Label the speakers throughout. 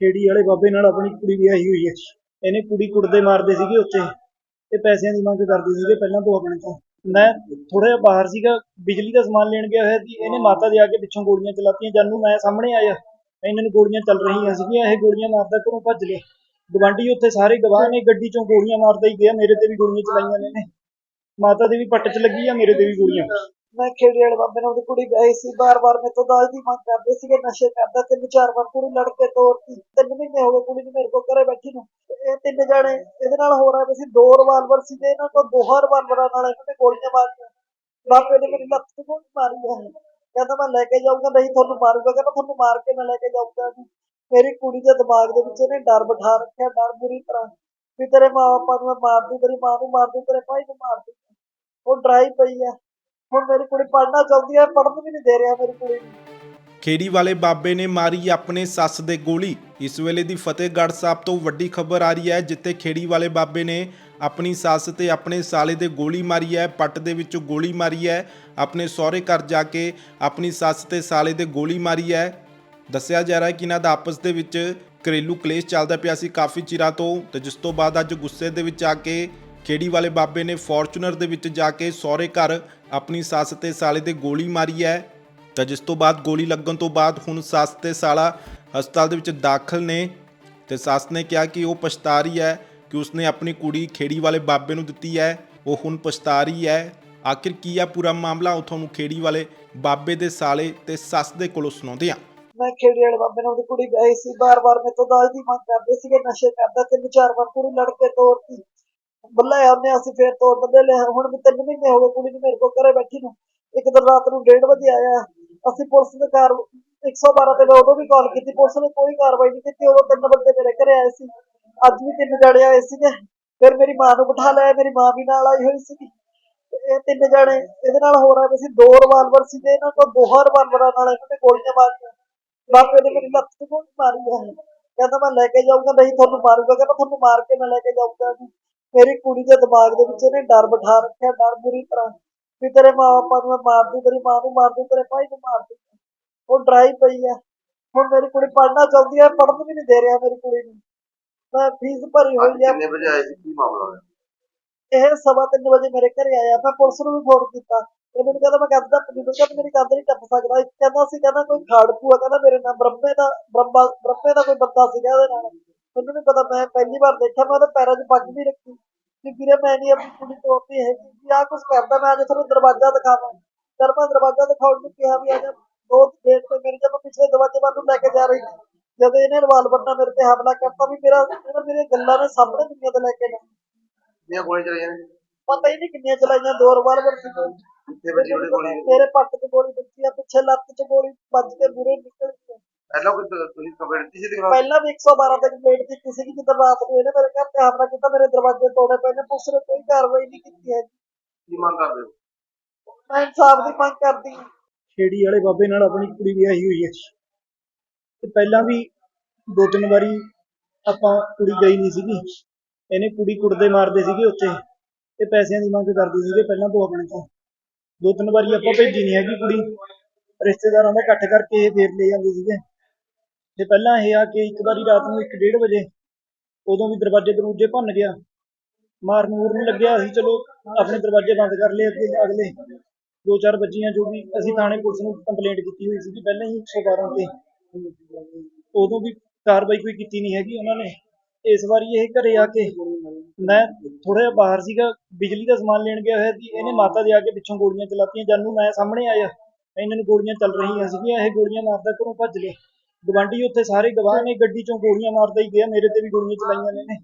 Speaker 1: ਖੇੜੀ ਵਾਲੇ ਬਾਬੇ ਨਾਲ ਆਪਣੀ ਕੁੜੀ ਵਿਆਹੀ ਹੋਈ ਹੈ। ਇਹਨੇ ਕੁੜੀ ਕੁੜਦੇ ਮਾਰਦੇ ਸੀਗੇ ਉੱਥੇ। ਤੇ ਪੈਸਿਆਂ ਦੀ ਮੰਗ ਕਰਦੇ ਸੀਗੇ ਪਹਿਲਾਂ ਤੋਂ ਆਪਣੇ ਤੋਂ। ਮੈਂ ਥੋੜਾ ਜਿਹਾ ਬਾਹਰ ਸੀਗਾ, ਬਿਜਲੀ ਦਾ ਸਮਾਨ ਲੈਣ ਗਿਆ ਹੋਇਆ ਸੀ। ਇਹਨੇ ਮਾਤਾ ਦੇ ਆ ਕੇ ਪਿੱਛੋਂ ਗੋਲੀਆਂ ਚਲਾਤੀਆਂ। ਜਾਨੂੰ ਮੈਂ ਸਾਹਮਣੇ ਆਇਆ। ਇਹਨਾਂ ਨੂੰ ਗੋਲੀਆਂ ਚੱਲ ਰਹੀਆਂ ਸੀਗੀਆਂ। ਇਹ ਗੋਲੀਆਂ ਮਾਰਦਾ ਘਰੋਂ ਭੱਜ ਲਿਆ ਗਵਾਂਢੀ ਉੱਥੇ ਸਾਰੇ ਗਵਾਹ ਨੇ ਗੱਡੀ ਚੋਂ ਗੋਲੀਆਂ ਮਾਰਦਾ ਹੀ ਗਿਆ। ਮੇਰੇ ਤੇ ਵੀ ਗੋਲੀਆਂ ਚਲਾਈਆਂ ਨੇ ਇਹਨੇ। ਮਾਤਾ ਦੇ ਵੀ ਪੱਟ 'ਚ ਲੱਗੀ ਆ, ਮੇਰੇ ਤੇ ਵੀ ਗੋਲੀਆਂ।
Speaker 2: ਮੈਂ ਖੇੜੀ ਵਾਲੇ ਬਾਬੇ ਨਾਲ ਉਹਦੀ ਕੁੜੀ ਗਈ ਸੀ, ਬਾਰ-ਬਾਰ ਮੇਰੇ ਤੋਂ ਦਾਜ ਦੀ ਮੰਗ ਕਰਦੇ ਸੀਗੇ, ਨਸ਼ੇ ਕਰਦਾ, ਤਿੰਨ ਚਾਰ ਵਾਰ ਕੁੜੀ ਲੜ ਕੇ ਤੋਰਤੀ, ਤਿੰਨ ਮਹੀਨੇ ਹੋ ਗਏ ਕੁੜੀ ਨੂੰ ਮੇਰੇ ਕੋਲ ਘਰੇ ਬੈਠੀ ਨੂੰ। ਇਹ ਤਿੰਨ ਜਾਣੇ ਇਹਦੇ ਨਾਲ ਹੋ ਰਿਹਾ ਸੀ, ਦੋ ਰਿਵਾਲਵਰ ਸੀ ਤੇ ਇਹਨਾਂ ਕੋਲ ਦੋਹਾਂ ਰਿਵਾਲਵਰਾਂ ਨਾਲ ਇਹਨਾਂ ਨੇ ਗੋਲੀਆਂ ਮਾਰੀਆਂ। ਬਾਪੇ ਨੇ ਮੇਰੀ ਲੱਤ ਤੇ ਗੋਲੀ ਮਾਰੀ ਹੈ ਕਹਿੰਦਾ ਮੈਂ ਲੈ ਕੇ ਜਾਊਂਗਾ, ਨਹੀਂ ਤੁਹਾਨੂੰ ਮਾਰੂਗਾ, ਕਹਿੰਦਾ ਤੁਹਾਨੂੰ ਮਾਰ ਕੇ ਮੈਂ ਲੈ ਕੇ ਜਾਊਂਗਾ ਮੇਰੀ ਕੁੜੀ ਦੇ ਦਿਮਾਗ ਦੇ ਵਿੱਚ ਇਹਨੇ ਡਰ ਬਿਠਾ ਰੱਖਿਆ, ਡਰ ਬੁਰੀ ਤਰ੍ਹਾਂ। ਵੀ ਤੇਰੇ ਮਾਂ ਬਾਪਾ ਨੂੰ ਮੈਂ ਮਾਰ ਦੂੰ ਤੇਰੀ ਮਾਂ ਨੂੰ ਮਾਰ ਦੂੰ ਤੇਰੇ ਭਾਈ ਨੂੰ ਮਾਰ ਦੂੰ ਉਹ ਡਰਾਈ ਪਈ ਆ। ਹੁਣ ਮੇਰੀ ਕੁੜੀ ਪੜ੍ਹਨਾ ਚਾਹੁੰਦੀ ਹੈ, ਪੜ੍ਹਨ ਵੀ ਨਹੀਂ ਦੇ ਰਿਹਾ ਮੇਰੀ ਕੁੜੀ। ਨੂੰ
Speaker 3: ਖੇੜੀ ਵਾਲੇ ਬਾਬੇ ਨੇ ਮਾਰੀ ਆਪਣੇ ਸੱਸ ਦੇ ਗੋਲੀ। ਇਸ ਵੇਲੇ ਦੀ ਫਤਿਹਗੜ੍ਹ ਸਾਹਿਬ ਤੋਂ ਵੱਡੀ ਖਬਰ ਆ ਰਹੀ ਹੈ, ਜਿੱਥੇ ਖੇੜੀ ਵਾਲੇ ਬਾਬੇ ਨੇ ਆਪਣੀ ਸੱਸ ਤੇ ਆਪਣੇ ਸਾਲੇ ਦੇ ਗੋਲੀ ਮਾਰੀ ਹੈ, ਪੱਟ ਦੇ ਵਿੱਚ ਗੋਲੀ ਮਾਰੀ ਹੈ, ਆਪਣੇ ਸਹੁਰੇ ਘਰ ਜਾ ਕੇ ਆਪਣੀ ਸੱਸ ਤੇ ਸਾਲੇ ਦੇ ਗੋਲੀ ਮਾਰੀ ਹੈ। ਦੱਸਿਆ ਜਾ ਰਿਹਾ ਹੈ ਕਿ ਇਹਨਾਂ ਦਾ ਆਪਸ ਦੇ ਵਿੱਚ ਘਰੇਲੂ ਕਲੇਸ਼ ਚੱਲਦਾ ਪਿਆ ਸੀ ਕਾਫੀ ਚਿਰਾਂ ਤੋਂ ਤੇ ਜਿਸ ਤੋਂ ਬਾਅਦ ਅੱਜ ਗੁੱਸੇ ਦੇ ਵਿੱਚ ਆ ਕੇ ਖੇੜੀ ਵਾਲੇ ਬਾਬੇ ਨੇ ਫੋਰਚੂਨਰ ਦੇ ਵਿੱਚ ਜਾ ਕੇ ਸਹੁਰੇ ਘਰ ਆਪਣੀ ਸੱਸ ਤੇ ਸਾਲੇ ਦੇ ਗੋਲੀ ਮਾਰੀ ਹੈ। ਤਾਂ ਜਿਸ ਤੋਂ ਬਾਅਦ ਗੋਲੀ ਲੱਗਣ ਤੋਂ ਬਾਅਦ ਹੁਣ ਸੱਸ ਤੇ ਸਾਲਾ ਹਸਪਤਾਲ ਦੇ ਵਿੱਚ ਦਾਖਲ ਨੇ। ਤੇ ਸੱਸ ਨੇ ਕਿਹਾ ਕਿ ਉਹ ਪਛਤਾ ਰਹੀ ਹੈ ਕਿ ਉਸਨੇ ਆਪਣੀ ਕੁੜੀ ਖੇੜੀ ਵਾਲੇ ਬਾਬੇ ਨੂੰ ਦਿੱਤੀ ਹੈ। ਉਹ ਹੁਣ ਪਛਤਾ ਰਹੀ ਹੈ। ਆਖਿਰ ਕੀ ਆ ਪੂਰਾ ਮਾਮਲਾ? ਉਹ ਤੁਹਾਨੂੰ ਖੇੜੀ ਵਾਲੇ ਬਾਬੇ ਦੇ ਸਾਲੇ ਤੇ ਸੱਸ ਦੇ ਕੋਲੋਂ ਸੁਣਾਉਂਦੇ ਆ
Speaker 2: ਮੈਂ ਖੇੜੀ ਵਾਲੇ ਬਾਬੇ ਨਾਲ ਉਹਦੀ ਕੁੜੀ ਗਈ ਸੀ। ਬਾਰ-ਬਾਰ ਮੇਰੇ ਤੋਂ ਦਾਜ ਦੀ ਮੰਗ ਕਰਦੇ ਸੀਗੇ, ਨਸ਼ੇ ਕਰਦਾ ਤਿੰਨ ਚਾਰ ਵਾਰ ਕੁੜੀ ਲੜ ਕੇ ਤੋਰਤੀ। ਬੁਲਾਇਆ ਉਹਨੇ ਅਸੀਂ ਫੇਰ ਤੋੜ ਦਿੰਦੇ ਲੈ ਹੁਣ ਵੀ ਤਿੰਨ ਮਹੀਨੇ ਹੋ ਗਏ ਕੁੜੀ ਨੂੰ ਮੇਰੇ ਕੋਲ ਘਰੇ ਬੈਠੀ ਨੂੰ। ਇੱਕ ਦਿਨ ਰਾਤ ਨੂੰ 1:30 ਵਜੇ ਆਇਆ। ਅਸੀਂ ਪੁਲਿਸ ਦੇ ਕਾਰ 112 ਤੇ ਮੈਂ ਉਦੋਂ ਵੀ ਕਾਲ ਕੀਤੀ, ਪੁਲਿਸ ਨੇ ਕੋਈ ਕਾਰਵਾਈ ਨਹੀਂ ਕੀਤੀ, ਉਦੋਂ ਤਿੰਨ ਬੰਦੇ ਮੇਰੇ ਘਰੇ ਆਏ ਸੀ। ਅੱਜ ਵੀ ਤਿੰਨ ਜਣੇ ਆਏ ਸੀਗੇ। ਫਿਰ ਮੇਰੀ ਮਾਂ ਨੂੰ ਬਿਠਾ ਲਿਆ, ਮੇਰੀ ਮਾਂ ਵੀ ਨਾਲ ਆਈ ਹੋਈ ਸੀਗੀ। ਇਹ ਤਿੰਨ ਜਣੇ, ਇਹਦੇ ਨਾਲ ਹੋ ਰਿਹਾ ਸੀ, ਦੋ ਰਿਵਾਲਵਰ ਸੀ ਤੇ ਇਹਨਾਂ ਤੋਂ ਦੋਹਾਂ ਰਿਵਾਲਵਰਾਂ ਨਾਲ ਇਹਨਾਂ ਨੇ ਗੋਲੀਆਂ ਮਾਰੀਆਂ। ਬਾਪੇ ਨੇ ਮੇਰੀ ਲੱਤ ਤੇ ਗੋਲੀ ਮਾਰੀ ਹੈ ਕਹਿੰਦਾ ਮੈਂ ਲੈ ਕੇ ਜਾਊਂਗਾ, ਨਹੀਂ ਤੁਹਾਨੂੰ ਮਾਰੂਗਾ। ਕਹਿੰਦਾ ਤੁਹਾਨੂੰ ਮਾਰ ਕੇ ਮੈਂ ਲੈ ਕੇ ਜਾਊਂਗਾ। ਜੀ ਮੇਰੀ ਕੁੜੀ ਦੇ ਦਿਮਾਗ ਦੇ ਵਿੱਚ ਇਹਨੇ ਡਰ ਬਿਠਾ ਰੱਖਿਆ ਡਰ ਬੁਰੀ ਤਰ੍ਹਾਂ। ਵੀ ਤੇਰੇ ਮਾਂ ਬਾਪਾ ਨੂੰ ਮੈਂ ਮਾਰ ਦੂੰ ਤੇਰੀ ਮਾਂ ਨੂੰ ਮਾਰ ਦੂੰ ਤੇਰੇ ਭਾਈ ਨੂੰ ਮਾਰ ਦੂੰ ਉਹ ਡਰਾਈ ਪਈ ਹੈ। ਹੁਣ ਮੇਰੀ ਕੁੜੀ ਪੜ੍ਹਨਾ ਚਾਹੁੰਦੀ ਹੈ ਪੜ੍ਹਨ ਵੀ ਨਹੀਂ ਦੇ ਰਿਹਾ ਮੇਰੀ ਕੁੜੀ ਨੂੰ। ਮੈਂ ਫੀਸ ਭਰੀ ਹੋਈ ਹੈ।
Speaker 4: ਕਿੰਨੇ ਵਜੇ ਆਏ ਸੀ? ਕੀ ਮਾਮਲਾ ਹੋਇਆ?
Speaker 2: ਇਹ ਸਵਾ ਤਿੰਨ ਵਜੇ ਮੇਰੇ ਘਰੇ ਆਇਆ। ਮੈਂ ਪੁਲਿਸ ਨੂੰ ਵੀ ਫੋਨ ਕੀਤਾ। ਇਹ ਮੈਨੂੰ ਕਹਿੰਦਾ ਮੈਂ ਕੰਧ ਦਾ ਪਨੀ ਨੂੰ ਕਹਿੰਦਾ ਮੇਰੀ ਕੰਧ ਨਹੀਂ ਟੱਪ ਸਕਦਾ। ਕਹਿੰਦਾ ਸੀ ਕਹਿੰਦਾ ਕੋਈ ਖਾੜਕੂ ਆ। ਕਹਿੰਦਾ ਮੇਰੇ ਨਾਲ ਬ੍ਰਹਮੇ ਦਾ ਬ੍ਰਹਮਾ ਬ੍ਰਹਮੇ ਦਾ ਕੋਈ ਬੰਦਾ ਸੀਗਾ ਉਹਦੇ ਨਾਲ। ਮੈਨੂੰ ਨਹੀਂ ਪਤਾ ਮੈਂ ਪਹਿਲੀ ਵਾਰ ਦੇਖਿਆ ਮੈਂ ਉਹਦੇ ਪੈਰਾਂ 'ਚ ਪੱਗ ਵੀ ਰੱਖੀ। ਕਿ ਵੀਰੇ ਮੈਂ ਨਹੀਂ ਆਪਣੀ ਕੁੜੀ ਤੋੜਦੀ ਹੈਗੀ ਵੀ ਆਹ ਕੁਝ ਕਰਦਾ ਮੈਂ ਅੱਜ ਤੁਹਾਨੂੰ ਦਰਵਾਜ਼ਾ ਦਿਖਾਵਾਂ। ਜਦ ਮੈਂ ਦਰਵਾਜ਼ਾ ਦਿਖਾਉਣ ਨੂੰ ਕਿਹਾ ਵੀ ਆ ਜਾ ਦੋ ਗੇਟ ਤੇ ਮੇਰੇ ਜਦ ਪਿਛਲੇ ਦਰਵਾਜ਼ੇ ਵੱਲ ਨੂੰ ਲੈ ਕੇ ਜਾ ਰਹੀ ਸੀ ਜਦ ਇਹਨੇ ਰਿਵਾਲਵਰ ਨਾਲ ਮੇਰੇ ਤੇ ਹਮਲਾ ਕਰਤਾ ਵੀ ਮੇਰਾ ਇਹਨੇ ਮੇਰੀਆਂ ਗੱਲਾਂ ਨੇ ਸਾਹਮਣੇ ਦੁਨੀਆ ਤੇ ਲੈ ਕੇ ਗਏ
Speaker 4: ਕਿੰਨੀਆਂ ਗੋਲੀਆਂ ਚਲਾਈਆਂ ਨੇ?
Speaker 2: ਪਤਾ ਹੀ ਨਹੀਂ ਕਿੰਨੀਆਂ ਚਲਾਈਆਂ ਦੋ ਰਿਵਾਲਵਰ ਸੀ
Speaker 4: ਕਿੱਥੇ ਵੱਜੀ ਉਹਦੀ ਗੋਲੀ?
Speaker 2: ਮੇਰੇ ਪੱਟ 'ਚ ਗੋਲੀ ਵੱਜੀ ਆ ਪਿੱਛੇ ਲੱਤ 'ਚ ਗੋਲੀ ਵੱਜ ਕੇ ਬੁਰੇ
Speaker 4: ਪਹਿਲਾਂ ਕੋਈ ਤੁ- ਤੁਸੀਂ ਕੰਪਲੇਂਟ ਦਿੱਤੀ ਸੀ
Speaker 2: ਪਹਿਲਾਂ ਵੀ 112 ਤੇ ਕੰਪਲੇਂਟ ਕੀਤੀ ਸੀ ਕਿ ਰਾਤ ਨੂੰ ਇਹਨੇ ਮੇਰੇ ਘਰ ਤੇ ਹਮਲਾ ਕੀਤਾ ਮੇਰੇ ਦਰਵਾਜ਼ੇ ਤੋੜੇ ਪਏ ਨੇ ਪੁਲਿਸ ਨੇ ਕੋਈ ਕਾਰਵਾਈ ਨਹੀਂ ਕੀਤੀ ਹੈ
Speaker 4: ਕੀ ਮੰਗ ਕਰਦੇ ਹੋ?
Speaker 2: ਮੈਂ ਇਨਸਾਫ ਦੀ ਮੰਗ ਕਰਦੀ ਹਾਂ।
Speaker 1: ਖੇੜੀ ਵਾਲੇ ਬਾਬੇ ਨਾਲ ਆਪਣੀ ਕੁੜੀ ਵਿਆਹੀ ਹੋਈ ਹੈ। ਤੇ ਪਹਿਲਾਂ ਵੀ ਦੋ ਤਿੰਨ ਵਾਰੀ ਆਪਾਂ ਕੁੜੀ ਗਈ ਨਹੀਂ ਸੀਗੀ। ਇਹਨੇ ਕੁੜੀ ਕੁੜਦੇ ਮਾਰਦੇ ਸੀਗੇ ਉੱਥੇ। ਤੇ ਪੈਸਿਆਂ ਦੀ ਮੰਗ ਕਰਦੇ ਸੀਗੇ ਪਹਿਲਾਂ ਤੋਂ ਆਪਣੇ ਤੋਂ। ਦੋ ਤਿੰਨ ਵਾਰੀ ਆਪਾਂ ਭੇਜੀ ਨਹੀਂ ਹੈਗੀ ਕੁੜੀ। ਰਿਸ਼ਤੇਦਾਰਾਂ ਦਾ ਇਕੱਠ ਕਰਕੇ ਇਹ ਫੇਰ ਲੈ ਜਾਂਦੇ ਸੀਗੇ। ਤੇ ਪਹਿਲਾਂ ਇਹ ਆ ਕਿ ਇੱਕ ਵਾਰੀ ਰਾਤ ਨੂੰ 1:30 ਵਜੇ ਉਦੋਂ ਵੀ ਦਰਵਾਜ਼ੇ ਦਰੂਜੇ ਭੰਨ ਗਿਆ। ਮਾਰਨ ਮੂਰਨ ਲੱਗਿਆ ਅਸੀਂ ਚਲੋ ਆਪਣੇ ਦਰਵਾਜ਼ੇ ਬੰਦ ਕਰ ਲਏ ਅੱਗੇ ਅਗਲੇ ਦੋ ਚਾਰ ਬੱਜੀਆਂ ਜੋ ਵੀ ਅਸੀਂ ਥਾਣੇ ਪੁਲਿਸ ਨੂੰ ਕੰਪਲੇਂਟ ਕੀਤੀ ਹੋਈ ਸੀ ਪਹਿਲਾਂ ਹੀ 112 ਤੇ। ਉਦੋਂ ਵੀ ਕਾਰਵਾਈ ਕੋਈ ਕੀਤੀ ਨਹੀਂ ਹੈਗੀ ਉਹਨਾਂ ਨੇ। ਇਸ ਵਾਰੀ ਇਹ ਘਰੇ ਆ ਕੇ ਮੈਂ ਥੋੜਾ ਜਿਹਾ ਬਾਹਰ ਸੀਗਾ, ਬਿਜਲੀ ਦਾ ਸਮਾਨ ਲੈਣ ਗਿਆ ਹੋਇਆ ਸੀ, ਇਹਨੇ ਮਾਤਾ ਦੇ ਆ ਕੇ ਪਿੱਛੋਂ ਗੋਲੀਆਂ ਚਲਾਤੀਆਂ। ਜਾਨੂੰ ਮੈਂ ਸਾਹਮਣੇ ਆਇਆ ਇਹਨਾਂ ਨੂੰ ਗੋਲੀਆਂ ਚੱਲ ਰਹੀਆਂ ਸੀਗੀਆਂ, ਇਹ ਗੋਲੀਆਂ ਮਾਰਦਾ ਘਰੋਂ ਭੱਜ ਗਏ ਗਵਾਂਢੀ ਉੱਥੇ ਸਾਰੇ ਗਵਾਹ ਨੇ ਗੱਡੀ ਚੋਂ ਗੋਲੀਆਂ ਮਾਰਦਾ ਹੀ ਗਿਆ ਮੇਰੇ ਤੇ ਵੀ ਗੋਲੀਆਂ ਚਲਾਈਆਂ ਨੇ।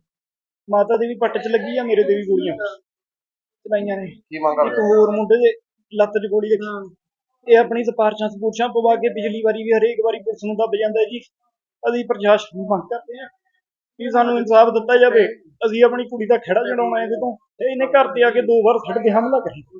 Speaker 1: ਮਾਤਾ ਦੇ ਵੀ ਪੱਟ 'ਚ ਲੱਗੀ ਆ ਮੇਰੇ ਤੇ ਵੀ ਗੋਲੀਆਂ ਚਲਾਈਆਂ ਨੇ।
Speaker 4: ਕੀ ਮੰਗ
Speaker 1: ਇੱਕ
Speaker 4: ਕਰਦੇ
Speaker 1: ਹੋਰ ਮੁੰਡੇ ਦੇ ਲੱਤ 'ਚ ਗੋਲੀ ਲੱਗੀ। ਇਹ ਆਪਣੀ ਸਿਫਾਰਸ਼ਾਂ ਸਪੂਰਸ਼ਾਂ ਪਵਾ ਕੇ ਪਿਛਲੀ ਵਾਰੀ ਵੀ ਹਰੇਕ ਵਾਰੀ ਪੁਲਿਸ ਨੂੰ ਦੱਬ ਜਾਂਦਾ ਹੈ ਜੀ। ਅਸੀਂ ਪ੍ਰਸ਼ਾਸਨ ਨੂੰ ਮੰਗ ਕਰਦੇ ਹਾਂ ਕਿ ਸਾਨੂੰ ਇਨਸਾਫ ਦਿੱਤਾ ਜਾਵੇ। ਅਸੀਂ ਆਪਣੀ ਕੁੜੀ ਦਾ ਖਹਿੜਾ ਛਡਾਉਣਾ ਇਹਦੇ ਤੋਂ। ਤੇ ਇਹਨੇ ਘਰ ਤੇ ਆ ਕੇ ਦੋ ਵਾਰ ਸਾਡੇ ਤੇ ਹਮਲਾ ਕਰਿਆ।